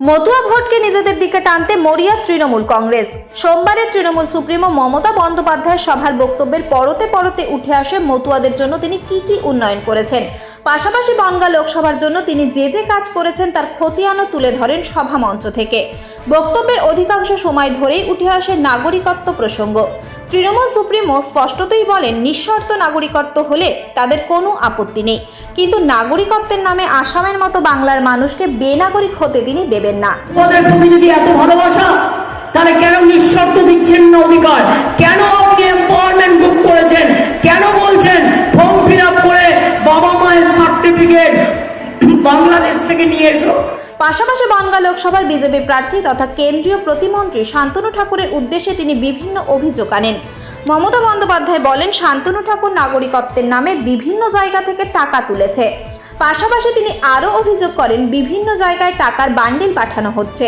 মতুয়া ভোটকে নিজেদের দিকে টানতে মরিয়া তৃণমূল কংগ্রেস। সোমবারের তৃণমূল সুপ্রিমো মমতা বন্দ্যোপাধ্যায়ের সভার বক্তব্যের পরতে পরতে উঠে আসে মতুয়াদের জন্য তিনি কি কি উন্নয়ন করেছেন। পাশাপাশি বনগা লোকসভার জন্য তিনি যে যে কাজ করেছেন তার খতিয়ানও তুলে ধরেন সভা মঞ্চ থেকে। বক্তব্যের অধিকাংশ সময় ধরেই উঠে আসে নাগরিকত্ব প্রসঙ্গ। তৃণমূল সুপ্রিমো স্পষ্টতই বলেন, নিঃশর্ত নাগরিকত্ব হলে তাদের কোনো আপত্তি নেই। কিন্তু নাগরিকত্বের নামে আসামের মতো বাংলার মানুষকে বেনাগরিক হতে তিনি দেবেন না। ওদের প্রতি যদি এত ভালোবাসা, তাহলে কেন নিঃশর্ত দিচ্ছেন না অধিকার? কেন আপনি এম্পাওয়ারমেন্ট বুক করেছেন? কেন বলছেন ফর্ম ফিল করে বাবা মায়ের সার্টিফিকেট বাংলাদেশ থেকে নিয়ে এসো? পাশাপাশি বনগাঁ লোকসভার বিজেপি প্রার্থী তথা কেন্দ্রীয় প্রতিমন্ত্রী শান্তনু ঠাকুরের উদ্দেশ্যে তিনি বিভিন্ন অভিযোগ আনেন। মমতা বন্দ্যোপাধ্যায় বলেন, শান্তনু ঠাকুর নাগরিকত্বের নামে বিভিন্ন জায়গা থেকে টাকা তুলেছে। পাশাপাশি তিনি আরও অভিযোগ করেন, বিভিন্ন জায়গায় টাকার বান্ডিল পাঠানো হচ্ছে।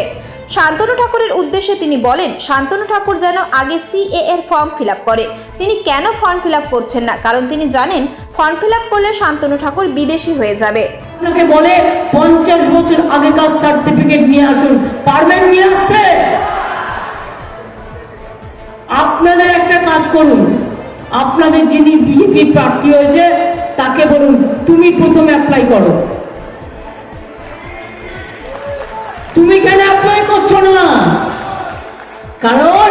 শান্তনু ঠাকুরের উদ্দেশ্যে তিনি বলেন, শান্তনু ঠাকুর যেন আগে সিএ এর ফর্ম ফিল করে। তিনি কেন ফর্ম ফিল করছেন না? কারণ তিনি জানেন, ফর্ম ফিল করলে শান্তনু ঠাকুর বিদেশি হয়ে যাবে। বলে পঞ্চাশ আগেকার সার্টিফিকেট নিয়ে আসুন। পারবেন নিয়ে আসতে? আপনাদের একটা কাজ করুন। আপনাদের যিনি বিজেপি প্রার্থী হয়েছে, তাকে বলুন, তুমি প্রথমে অ্যাপ্লাই করো। তুমি কেন অ্যাপ্লাই করছ না? কারণ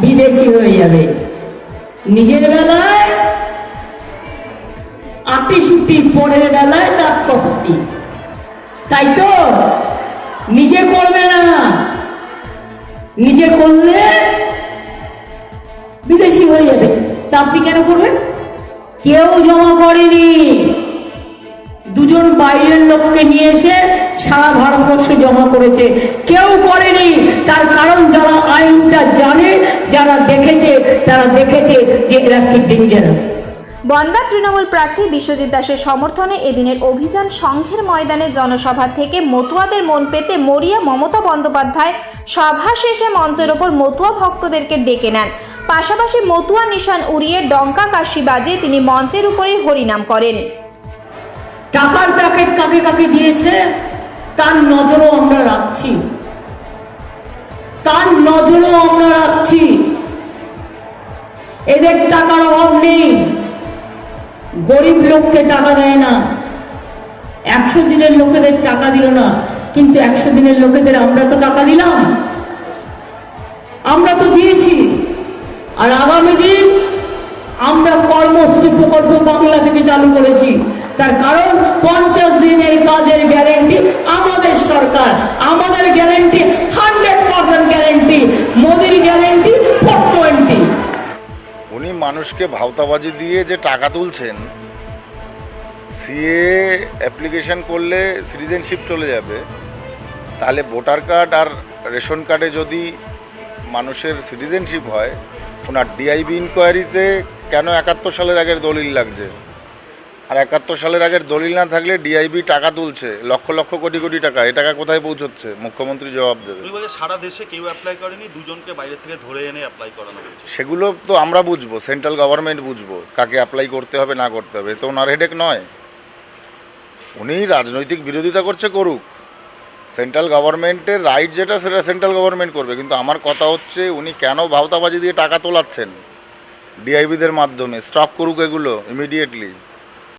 বিদেশি হয়ে যাবে। নিজের বেলায় আটি ছুটি, পরের বেলায় দাঁত কপাতি তাই তো নিজে করবে না। নিজে করলে বিদেশি হয়ে যাবে। তা আপনি কেন করবেন? কেউ জমা করেনি। দুজন বাইরের লোককে নিয়ে এসে সারা ভারতবর্ষে জমা করেছে। কেউ করেনি। তার কারণ যারা আইনটা জানে, যারা দেখেছে, তারা দেখেছে যে এরা কি ডেঞ্জারাস বনগাঁ তৃণমূল প্রার্থী বিশ্বজিৎ দাসের সমর্থনে এদিনের অভিযান সংঘের ময়দানে জনসভা থেকে মতুয়াদের মন পেতে মরিয়া মমতা বন্দ্যোপাধ্যায় সভা শেষে মঞ্চের ওপর মতুয়া ভক্তদেরকে ডেকে নেন। পাশাপাশি মতুয়া নিশান উড়িয়ে ডঙ্কা কাশি বাজিয়ে তিনি মঞ্চের উপরেই হরিনাম করেন। টাকার প্যাকেট কাকে কাকে দিয়েছে, তার নজরও আমরা রাখছি। তার নজরও আমরা রাখছি। এদের টাকার অভাব নেই। গরিব লোককে টাকা দেয় না। একশো দিনের লোকেদের টাকা দিল না, কিন্তু একশো দিনের লোকেদের আমরা তো টাকা দিলাম। আমরা তো দিয়েছি। আর আগামী দিন আমরা কর্মশ্রী প্রকল্প বাংলা থেকে চালু করেছি। তার কারণ পঞ্চাশ দিনের কাজের গ্যারেন্টি আমাদের সরকার। আমাদের গ্যারেন্টি হান্ড্রেড পার্সেন্ট গ্যারেন্টি মোদির গ্যারেন্টি ফোর টোয়েন্টি উনি মানুষকে ভাওতাবাজি দিয়ে যে টাকা তুলছেন সিএ অ্যাপ্লিকেশন করলে সিটিজেনশিপ চলে যাবে তাহলে ভোটার কার্ড আর রেশন কার্ডে যদি মানুষের সিটিজেনশিপ হয় ওনার ডিআইবি ইনকোয়ারিতে কেন একাত্তর সালের আগের দলিল লাগছে? আর একাত্তর সালের আগের দলিল না থাকলে ডিআইবি টাকা তুলছে লক্ষ লক্ষ কোটি কোটি টাকা এ টাকা কোথায় পৌঁছচ্ছে? মুখ্যমন্ত্রী জবাব দেবে। সারা দেশে কেউ অ্যাপ্লাই করেনি দুজনকে বাইরে থেকে ধরে এনে অ্যাপ্লাই করানো সেগুলো তো আমরা বুঝব সেন্ট্রাল গভর্নমেন্ট বুঝব কাকে অ্যাপ্লাই করতে হবে না করতে হবে তো ওনার হেডেক নয়। উনি রাজনৈতিক বিরোধিতা করছে করুক। সেন্ট্রাল গভর্নমেন্টের রাইট যেটা, সেটা সেন্ট্রাল গভর্নমেন্ট করবে। কিন্তু আমার কথা হচ্ছে, উনি কেন ভাওতাবাজি দিয়ে টাকা তোলাচ্ছেন? ডিআইবিদের মাধ্যমে। স্টপ করুক এগুলো ইমিডিয়েটলি